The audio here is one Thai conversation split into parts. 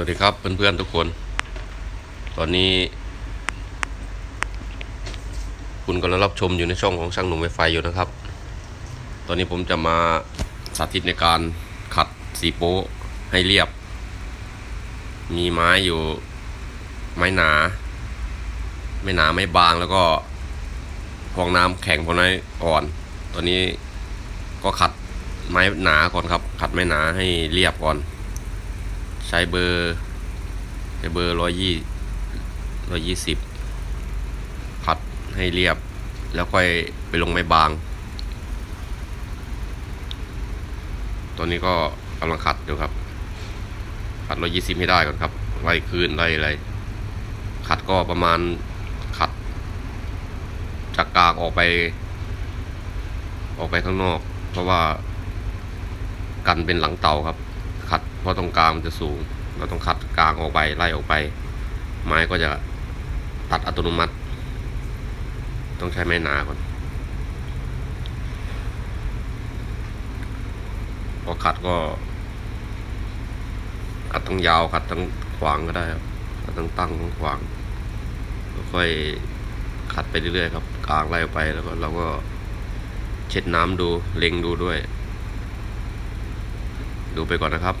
วัสดีครับเพื่อนๆทุกคน ตอนนี้ คุณกำลังรับชมอยู่ในช่องของช่างหนุ่มไวไฟอยู่นะครับ ตอนนี้ผมจะมาสาธิตในการขัดสีโป๊ให้เรียบ มีไม้อยู่ไม้หนา ไม่หนาไม่บางแล้วก็ฟองน้ำแข็งฟองน้ำอ่อน ตอนนี้ก็ขัดไม้หนาก่อนครับ ขัดไม้หนาให้เรียบก่อน ใช้เบอร์ใช้เบอร์ร้อยยี่ร้อยยี่สิบขัดให้เรียบ แล้วค่อยไปลงไม้บางตัวนี้ก็กำลังขัดอยู่ครับ ขัดร้อยยี่สิบให้ได้ก่อนครับ ไล่คืนไล่อะไรขัดก็ประมาณขัด จากกลางออกไป ออกไปข้างนอก เพราะว่ากันเป็นหลังเตาครับ ราะตรงกลางมันจะสูง เราต้องขัดกลางออกไปไล่ออกไป ไม้ก็จะตัดอัตโนมัติ ต้องใช้ไม้หนาก่อนพอขัดก็ขัดทั้งยาวขัดทั้งขวางก็ได้ครับขัดทั้งตั้งทั้งขวางค่อยขัดไปเรื่อยๆครับกลางไล่ออกไปแล้วก็เราก็เช็ดน้ำดูเล็งดูด้วย ดูไปก่อนนะครับ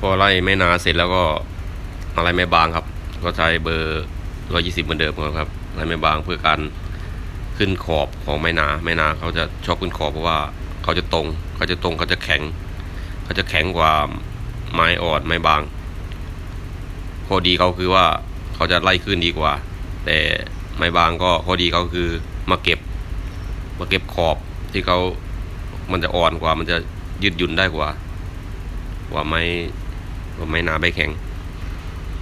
พอไล่ไม่นาเสร็จแล้วก็อะไรไม่บางครับ ก็ใช้เบอร์ร้อยี่สิบเหมือนเดิมครับอะไรไม่บางเพื่อการขึ้นขอบของไม้นาไม้นาเขาจะชอบขึ้นขอบเพราะว่าเขาจะตรงเขาจะตรงเขาจะแข็งเขาจะแข็งกว่าไม้อ่อนไม้บางข้อดีเขาคือว่าเขาจะไล่ขึ้นดีกว่า แต่ไม้บางก็ข้อดีเขาคือมาเก็บ มาเก็บขอบที่เขามันจะอ่อนกว่ามันจะยืดหยุ่นได้กว่า กว่าไม้ กว่าไม้นาใบแข็ง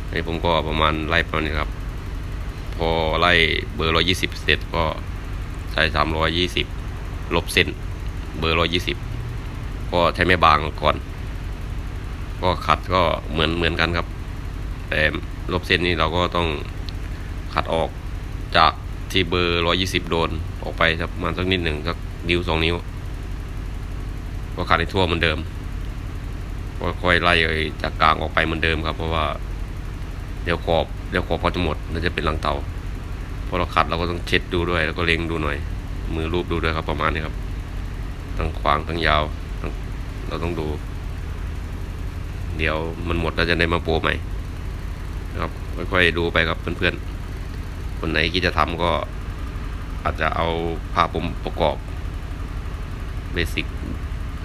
อันนี้ผมก็ประมาณไล่ประมาณนี้ครับ พอไล่เบอร์ร้อยี่สิบเสร็จก็ใช้สามร้อยยี่สิบลบเส้น เบอร์ร้อยี่สิบก็ใช้ไม่บางก่อน ก็ขัดก็เหมือนเหมือนกันครับ แต่ลบเส้นนี้เราก็ต้องขัดออกจากที่เบอร์ร้อยี่สิบโดนออกไปประมาณสักนิดหนึ่งสักนิ้วสองนิ้ว ก็ขัดให้ทั่วเหมือนเดิม ค่อยๆไล่จากกลางออกไปเหมือนเดิมครับเพราะว่าเดี๋ยวขอบเดี๋ยวขอบเขาจะหมดน่าจะเป็นหลังเตาพอเราขัดเราก็ต้องเช็ดดูด้วย แล้วก็เล็งดูหน่อย มือรูปดูด้วยครับประมาณนี้ครับทั้งขวางทั้งยาวเราต้องดู เดี๋ยวมันหมดเราจะได้มาโปรใหม่นะครับค่อยๆดูไปครับเพื่อนๆ คนไหนคิดจะทำก็อาจจะเอาภาพผมประกอบเบสิก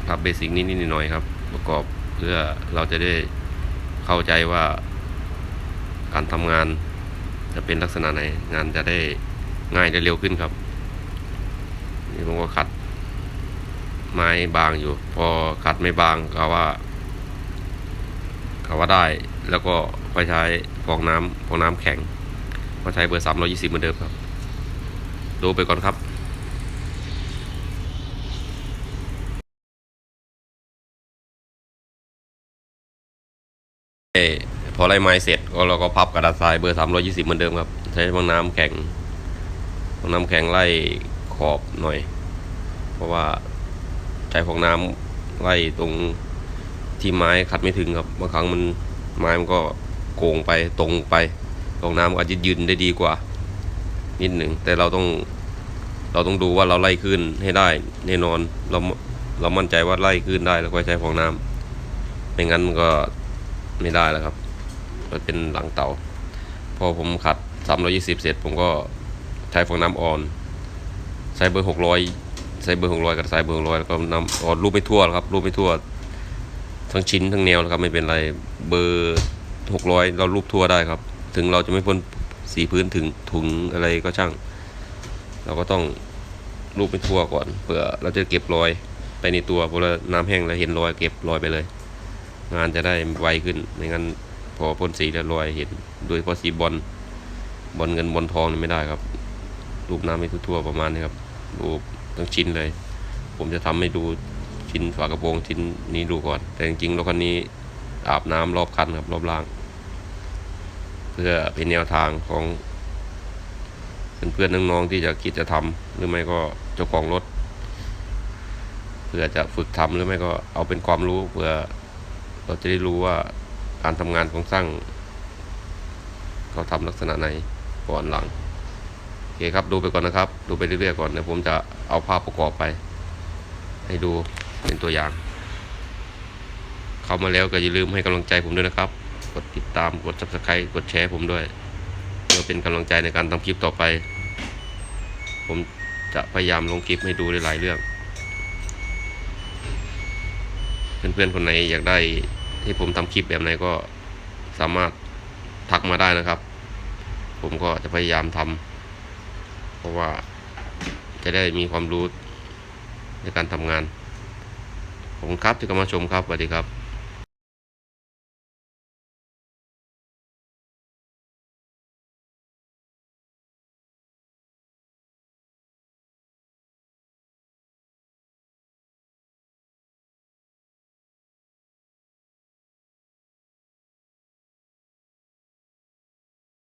ภาพเบสิกนิดๆหน่อยๆครับ ประกอบ เพื่อเราจะได้เข้าใจว่าการทำงานจะเป็นลักษณะไหนงานจะได้ง่ายได้เร็วขึ้นครับ นี่ผมก็ขัดไม้บางอยู่ พอขัดไม่บางก็ว่าก็ว่าได้แล้วก็ค่อยใช้ฟองน้ำฟองน้ำแข็ง ก็ใช้เบอร์สามร้อยี่สิบเหมือนเดิมครับ ดูไปก่อนครับ เอ่อ พอไล่ไม้เสร็จก็เราก็พับกระดาษทรายเบอร์สามร้อยี่สิบเหมือนเดิมครับ ใช้ฟองน้ำแข็งฟองน้ำแข็งไล่ขอบหน่อย เพราะว่าใช้ฟองน้ำไล่ตรงที่ไม้ขัดไม่ถึงครับบางครั้งมันไม้มันก็โก่งไปตรงไปฟองน้ำก็อาจจะยืนได้ดีกว่า นิดหนึ่งแต่เราต้อง เราต้องดูว่าเราไล่ขึ้นให้ได้แน่นอนเราเรามั่นใจว่าไล่ขึ้นได้แล้วก็ใช้ฟองน้ำไม่งั้นก็ ไม่ได้แล้วครับ มันเป็นหลังเตา พอผมขัด 320 เสร็จ ผมก็ใช้ฟองน้ำอ่อน ใช้เบอร์ 600 ใช้เบอร์ 600 กับใช้เบอร์ 600 แล้วก็น้ำอ่อนรูปไม่ทั่วครับ รูปไม่ทั่ว ทั้งชิ้นทั้งแนวนะครับ ไม่เป็นไร เบอร์ 600 เรารูปทั่วได้ครับ ถึงเราจะไม่พ้นสีพื้นถึงถุงอะไรก็ช่าง เราก็ต้องรูปไม่ทั่วก่อนเพื่อเราจะเก็บรอยไปในตัวพอเราน้ำแห้งแล้วเห็นรอยเก็บรอยไปเลย งานจะได้ไวขึ้นไม่งั้นพอพ่นสีแล้วรอยเห็นโดยเฉพาะสีบอลบอลเงินบอลทองนี่ไม่ได้ครับ รูปน้ำไม่ทั่วๆประมาณนี้ครับรูปทั้งชิ้นเลย ผมจะทำให้ดูชิ้นฝากระโปรงชิ้นนี้ดูก่อน แต่จริงๆรถคันนี้อาบน้ำรอบคันครับรอบล่าง เพื่อเป็นแนวทางของเพื่อนๆน้องๆที่จะคิดจะทำหรือไม่ก็เจ้าของรถเพื่อจะฝึกทำหรือไม่ก็เอาเป็นความรู้เพื่อ เราจะได้รู้ว่าการทำงานของช่างเขาทำลักษณะไหนก่อนหลังโอเคครับดูไปก่อนนะครับ ดูไปเรื่อยๆก่อนเดี๋ยวผมจะเอาภาพประกอบไป ให้ดูเป็นตัวอย่าง เข้ามาแล้วก็อย่าลืมให้กำลังใจผมด้วยนะครับ กดติดตามกด subscribe กดแชร์ผมด้วยเพื่อเป็นกำลังใจในการทำคลิปต่อไป ผมจะพยายามลงคลิปให้ดูหลายๆเรื่อง เพื่อนๆคนไหนอยากได้ ที่ผมทำคลิปแบบไหนก็สามารถทักมาได้นะครับ ผมก็จะพยายามทำเพราะว่าจะได้มีความรู้ในการทำงานผมครับที่กำลังชมครับสวัสดีครับ